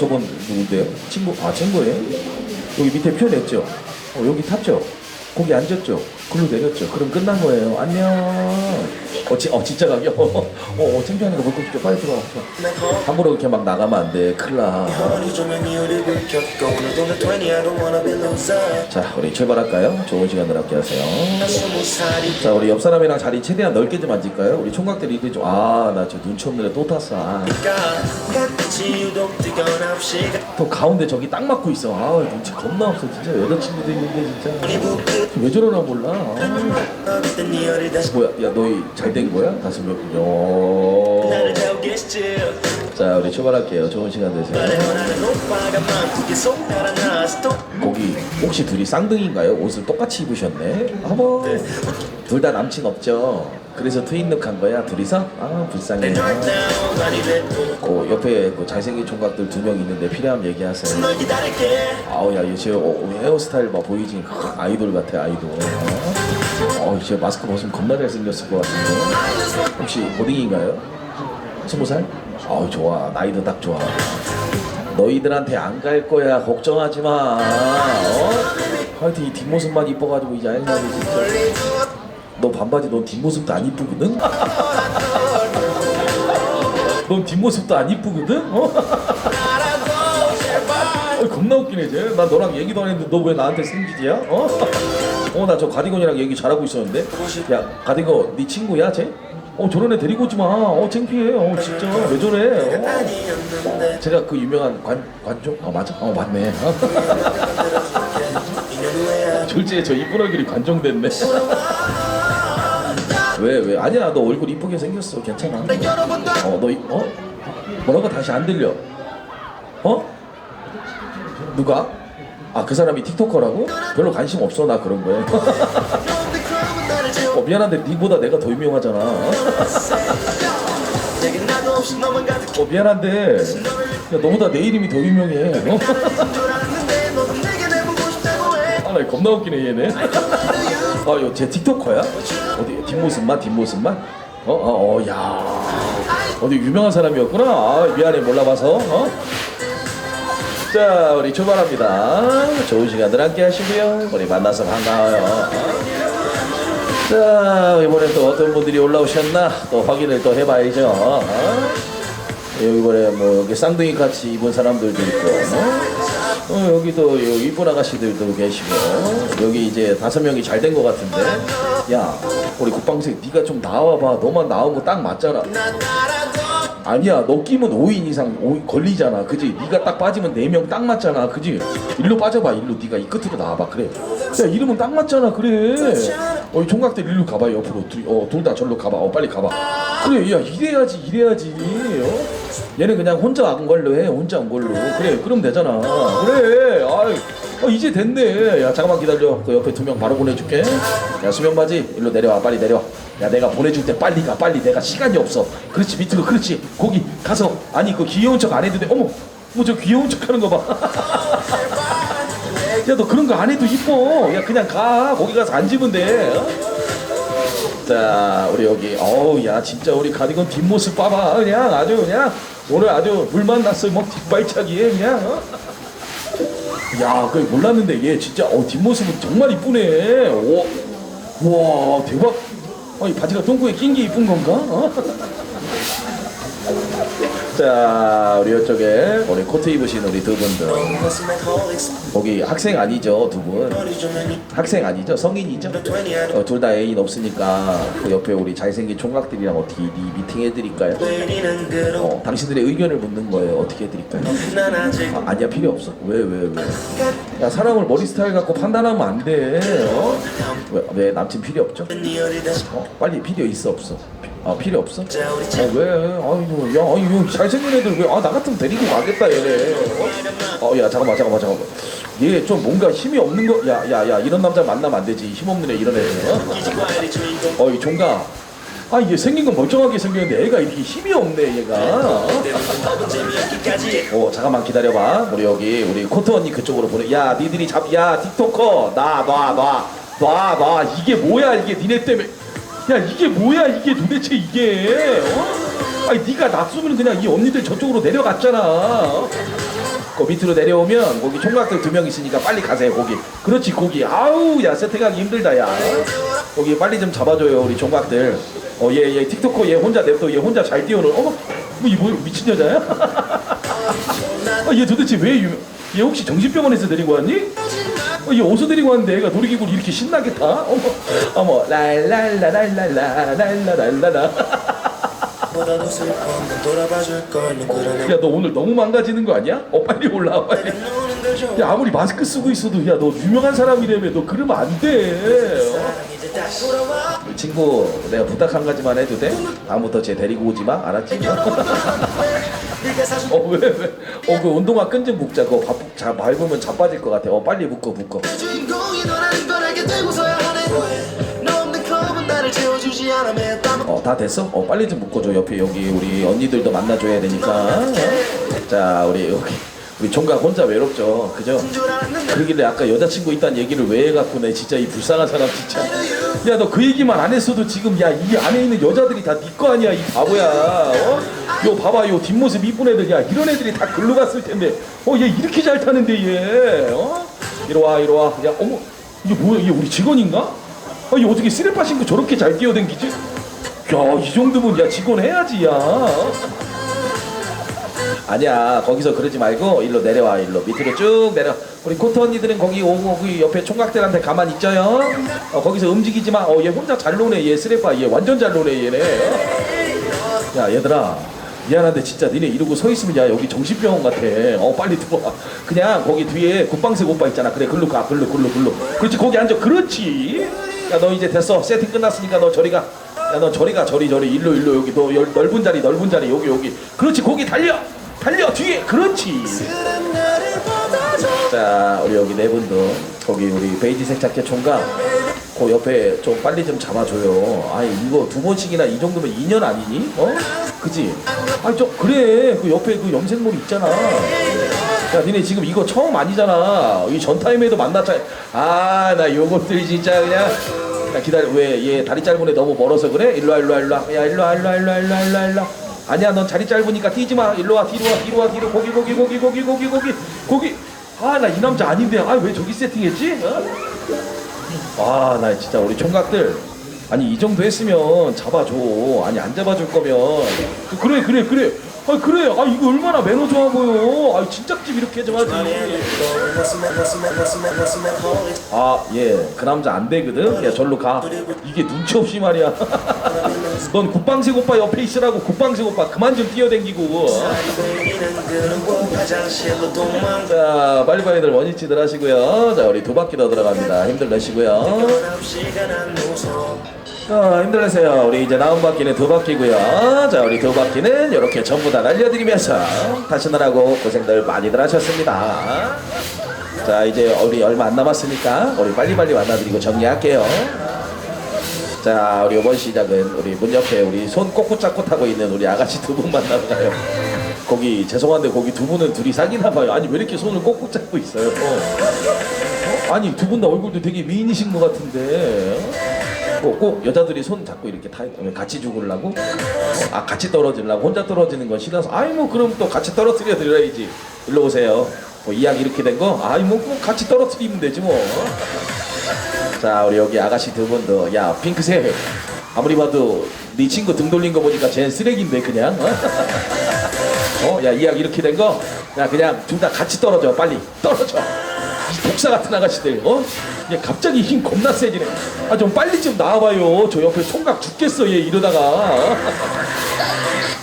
저분 누군데요? 친구 아 친구예요? 여기 밑에 표 냈죠? 어, 여기 탔죠? 거기 앉았죠? 글로 내렸죠? 그럼 끝난 거예요. 안녕. 어, 지, 어 진짜 가요? 어, 어 창피하니까 물고 싶죠? 빨리 들어와. 함부로 이렇게 막 나가면 안 돼. 큰일 나. 허니 조명 이유를 긁혔고 오늘도 내20 I don't wanna be loser 자, 우리 출발할까요? 좋은 시간을 함께 하세요. 자, 우리 옆 사람이랑 자리 최대한 넓게 좀 앉을까요? 우리 총각들이 이렇게 좀, 아, 나 저 눈치 없는 애또 탔어. 아. 가 햇빛이 유독 뜨거운 9시가 또 가운데 저기 딱 맞고 있어. 아, 눈치 겁나 없어. 진짜 여자친구들 있는데 진짜. 왜 저러나 몰라. 아. 다시 뭐야, 야, 너희 잘 된 거야? 다섯 명. 요. 나를 재우겠지 자, 우리 출발할게요. 좋은 시간 되세요. 거기 혹시 둘이 쌍둥이인가요? 옷을 똑같이 입으셨네. 어머. 둘 다 남친 없죠? 그래서 트윈룩 한 거야? 둘이서? 아, 불쌍해. 그 옆에 그 잘생긴 총각들 두 명 있는데 필요하면 얘기하세요. 아우 야 이제 어, 헤어스타일 봐 보이지? 아이돌 같아 아이돌. 어, 어 이제 마스크 벗으면 겁나 잘생겼을 것 같은데. 혹시 고딩인가요? 스무 살? 아우 좋아 나이도 딱 좋아. 너희들한테 안 갈 거야 걱정하지 마. 어? 하여튼 이 뒷모습만 이뻐가지고 이제 알나니 진짜. 너 반바지 넌 뒷모습도 안 이쁘거든? 넌 뒷모습도 안 이쁘거든? 어? 어, 겁나 웃기네 쟤. 나 너랑 얘기도 안 했는데 너 왜 나한테 승질이야? 어? 어 나 저 가디건이랑 얘기 잘하고 있었는데. 야 가디건 네 친구야 쟤? 어 저런 애 데리고 오지 마. 어 창피해. 어 진짜 왜 저래? 어? 제가 그 유명한 관 관종? 어 맞아. 어 맞네. 어? 2년 후에야 졸지에 저 이쁜 얼굴이 관종됐네. 왜 왜? 아니야 너 얼굴 이쁘게 생겼어. 괜찮아. 여러분도 어너 어? 뭐라고 다시 안 들려? 어? 누가? 아 그 사람이 틱토커라고? 별로 관심 없어 나 그런 거에. 어 미안한데 니보다 내가 더 유명하잖아. 어 미안한데 야 너보다 내 이름이 더 유명해. 어? 아나 겁나 웃기네 얘네. 아요제 틱토커야? 어디 뒷모습만 뒷모습만? 어어어 어, 야. 어디 유명한 사람이었구나. 아 미안해 몰라봐서. 어? 자 우리 출발합니다. 좋은 시간들 함께 하시고요. 우리 만나서 반가워요. 어? 자 이번에 또 어떤 분들이 올라오셨나 또 확인을 또 해봐야죠. 어? 이번에 뭐 여기 쌍둥이 같이 입은 사람들도 있고 어? 어, 여기도 요 이쁜 아가씨들도 계시고 여기 이제 다섯 명이 잘 된 것 같은데 야 우리 국방생 네가 좀 나와봐 너만 나오면 딱 맞잖아 아니야 너 끼면 5인 이상 오- 걸리잖아. 그지? 네가 딱 빠지면 4명 딱 맞잖아. 그지? 일로 빠져봐 일로. 네가 이 끝으로 나와봐. 그래. 야 이러면 딱 맞잖아. 그래. 어이 총각들 일로 가봐 옆으로. 어둘 다 절로 가봐. 어 빨리 가봐. 그래 야 이래야지 이래야지. 어? 얘는 그냥 혼자 안 걸로 해. 혼자 안 걸로. 그래 그럼 되잖아. 그래. 아이 어, 이제 됐네. 야 잠깐만 기다려. 그 옆에 두 명 바로 보내줄게. 야 수면 바지 일로 내려와. 빨리 내려와 야 내가 보내줄 때 빨리 가. 빨리. 내가 시간이 없어. 그렇지 밑으로 그렇지. 거기 가서. 아니 그 귀여운 척 안 해도 돼. 어머 뭐 저 귀여운 척 하는 거 봐 야 너 그런 거 안 해도 이뻐. 야 그냥 가. 거기 가서 앉으면 돼. 어? 자 우리 여기. 어우 야 진짜 우리 가디건 뒷모습 봐봐. 그냥 아주 그냥. 오늘 아주 물만 났어. 막 뒷발차기에 그냥 어? 야 그거 몰랐는데 얘 진짜 어 뒷모습은 정말 이쁘네 오, 와 대박 아이 바지가 똥구에 낀 게 이쁜 건가? 어? 자 우리 이쪽에 우리 코트 입으신 우리 두 분들 거기 학생 아니죠 두분 머리 조명이 학생 아니죠 성인이죠 20 I 어, 둘 다 애인 없으니까 그 옆에 우리 잘생긴 총각들이랑 어떻게 이 미팅 해드릴까요? 어, 당신들의 의견을 묻는 거예요. 어떻게 해드릴까요? 아, 아니야 필요 없어. 왜 왜 왜? 야 사람을 머리 스타일 갖고 판단하면 안 돼. 어? 왜, 왜 남친 필요 없죠? 어? 빨리 필요 있어 없어? 피- 아 필요 없어? 어 왜? 아이고 야 아이고 잘생긴 애들 왜? 아 나 같으면 데리고 가겠다 얘네. 어야 잠깐만 잠깐만 잠깐만. 얘 좀 뭔가 힘이 없는 거. 야야야 이런 남자 만나면 안 되지. 힘 없는 애 이런 애들. 어? 주인공 어이 종가. 아 이게 생긴 건 멀쩡하게 생겼는데 애가 이렇게 힘이 없네 얘가. 어 잠깐만 기다려봐 우리 여기 우리 코트 언니 그쪽으로 보내 야 니들이 잡 야 틱토커 나놔놔놔놔 이게 뭐야 이게 니네 때문에 야 이게 뭐야? 이게 도대체 이게? 어? 아니 네가 놔두면 그냥 이 언니들 저쪽으로 내려갔잖아. 어? 그 밑으로 내려오면 거기 총각들 두 명 있으니까 빨리 가세요 거기. 그렇지 거기. 아우 야 세팅하기 힘들다 야. 거기 빨리 좀 잡아줘요 우리 총각들. 어얘 얘 틱토커 얘 혼자 냅둬. 얘 혼자 잘 뛰어는 어머 뭐이 뭐 미친 여자야? 아, 얘 도대체 왜 유명 얘 혹시 정신병원에서 데리고 왔니? 어, 얘 어디서 데리고 왔는데? 애가 놀이기구를 이렇게 신나게 타? 어머. 어머. 그러네 야너 오늘 너무 망가지는 거 아니야? 어 빨리 올라와 빨리 들죠. 야 아무리 마스크 쓰고 있어도 야 너 유명한 사람이라며. 너 그러면 안돼. 이제 다시 돌아와. 친구 내가 부탁 한 가지만 해도 돼? 다음부터 쟤 데리고 오지 마? 알았지? 네가 사준 어 왜 왜? 어그 운동화 끈좀 묶자. 그거 바, 자, 밟으면 자빠질 것 같아. 어 빨리 묶어 묶어. 주인공이 너라는 걸 알게 되고서야 하네 너 없는 클럽은 나를 채워주지 않아 매일 땀어 다 됐어? 어 빨리 좀 묶어줘. 옆에 여기 우리 언니들도 만나줘야 되니까. 어? 자 우리 여기 우리 총각 혼자 외롭죠 그죠? 그러길래 아까 여자친구 있다는 얘기를 왜 해갖고 내 진짜 이 불쌍한 사람 진짜 야 너 그 얘기만 안 했어도 지금 야 이 안에 있는 여자들이 다 네 거 아니야 이 바보야 어? 요 봐봐 요 뒷모습 이쁜 애들 야 이런 애들이 다 글로 갔을 텐데 어 얘 이렇게 잘 타는데 얘 어? 이리 와 이리 와야 어머 이게 뭐야 얘 우리 직원인가? 아, 얘 어떻게 쓰레빠 신고 저렇게 잘 뛰어댕기지? 야 이 정도면 야 직원 해야지 야 아니야 거기서 그러지 말고 일로 내려와 일로. 밑으로 쭉 내려. 우리 코트 언니들은 거기 오고 그 옆에 총각들한테 가만 있죠요. 어, 거기서 움직이지 마어얘 혼자 잘 노네 얘 쓰레빠. 얘 완전 잘 노네 얘네. 어? 야 얘들아. 미안한데 진짜 니네 이러고 서 있으면 야 여기 정신병원 같아. 어 빨리 들어와. 그냥 거기 뒤에 국방색 오빠 있잖아. 그래 글로 가 글로 글로 글로. 그렇지 거기 앉아. 그렇지. 야 너 이제 됐어. 세팅 끝났으니까 너 저리 가. 야 너 저리 가. 저리 저리. 일로 일로. 여기 너 열- 넓은 자리 넓은 자리. 여기 여기. 그렇지 거기 달려 달려 뒤에. 그렇지. 자 우리 여기 네 분도. 거기 우리 베이지색 자켓 총각. 그 옆에 좀 빨리 좀 잡아줘요. 아이 이거 두 번씩이나 이 정도면 2년 아니니? 어? 그지? 아니 좀 그래. 그 옆에 그 염색몰이 있잖아. 야 니네 지금 이거 처음 아니잖아. 이 전타임에도 만났잖아. 아나 요것들 진짜 그냥. 야 기다려. 왜 얘 다리 짧은 애 너무 멀어서 그래? 일로와 일로와 일로와. 야 일로와 일로와 일로와 일로와 일로와 아니야 넌 자리 짧으니까 뛰지 마. 일로 와 뒤로 와 뒤로 와 뒤로. 거기 거기 거기 거기 거기 거기 거기. 아 나 이 남자 아닌데. 아 왜 저기 세팅했지? 어? 아나 진짜 우리 총각들. 아니 이 정도 했으면 잡아줘. 아니 안 잡아줄 거면. 그래 그래 그래 아 그래 아 이거 얼마나 매너 좋아 보여. 아 진작집 이렇게 좀 하지 아 예 그 남자 안 되거든. 야 절로 가. 이게 눈치 없이 말이야. 넌 국방색 오빠 옆에 있으라고 국방색 오빠 그만 좀 뛰어댕기고 화장실로 도망가 자 빨리빨리들 원위치들 하시고요. 자 우리 두 바퀴 더 들어갑니다. 힘들 내시고요. 시간 안 무서워 자 힘들 내세요. 우리 이제 나온 바퀴는 두 바퀴고요. 자 우리 두 바퀴는 이렇게 전부 다 날려드리면서 타시느라고 고생들 많이들 하셨습니다. 자 이제 우리 얼마 안 남았으니까 우리 빨리빨리 만나드리고 정리할게요. 자 우리 이번 시작은 우리 문 옆에 우리 손 꼿꼿 잡고 타고 있는 우리 아가씨 두 분 만나러 가요 거기 죄송한데 거기 두 분은 둘이 사귀나 봐요. 아니 왜 이렇게 손을 꼿꼿 잡고 있어요? 어? 아니 두 분 다 얼굴도 되게 미인이신 것 같은데. 꼭, 꼭 여자들이 손 잡고 이렇게 타 같이 죽으려고? 어, 아 같이 떨어지려고? 혼자 떨어지는 건 싫어서? 아이 뭐 그럼 또 같이 떨어뜨려 드려야지 일로 오세요. 뭐 이왕 이렇게 된 거? 아이 뭐꼭 같이 떨어뜨리면 되지 뭐 자 우리 여기 아가씨 두 분도 야 핑크색. 아무리 봐도 네 친구 등 돌린 거 보니까 쟤는 쓰레기인데 그냥 어? 어? 야 이왕 이렇게 된 거? 야 그냥 둘 다 같이 떨어져 빨리. 떨어져. 이 독사 같은 아가씨들 어? 얘 갑자기 힘 겁나 세지네. 아 좀 빨리 좀 나와봐요. 저 옆에 총각 죽겠어 얘 이러다가.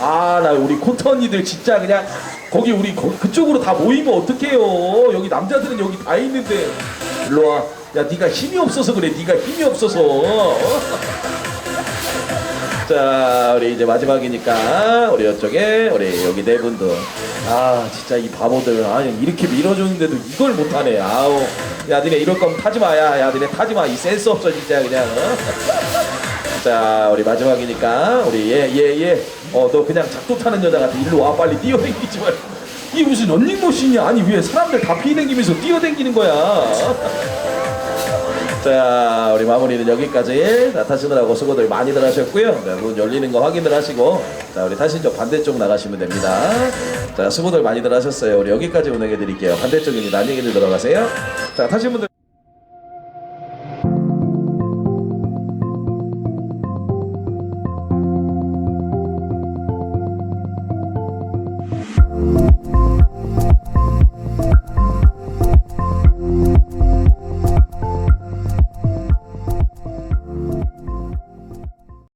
아 나 우리 콘터 언니들 진짜 그냥 거기 우리 거- 그쪽으로 다 모이면 어떡해요? 여기 남자들은 여기 다 있는데. 일로 와 야 네가 힘이 없어서 그래. 네가 힘이 없어서. 어? 자 우리 이제 마지막이니까 우리 이쪽에 우리 여기 네 분도. 아 진짜 이 바보들. 아 이렇게 밀어주는데도 이걸 못하네. 아우. 야 니네 이럴 거면 타지 마야 야 니네 타지 마이 센스 없어 진짜 그냥 어? 자 우리 마지막이니까 우리 얘 얘얘어 너 그냥 작두 타는 여자 같아. 일로 와 빨리 뛰어댕기지 말고 이게 무슨 런닝머신이야? 아니 왜 사람들 다 피댕기면서 뛰어댕기는 거야 자 우리 마무리는 여기까지 자, 타시느라고 수고들 많이들 하셨고요. 네, 문 열리는 거 확인을 하시고 자 우리 타신쪽 반대쪽 나가시면 됩니다. 자 수고들 많이들 하셨어요. 우리 여기까지 운행해 드릴게요. 반대쪽입니다. 안녕히 들어가세요. 자 타신 분들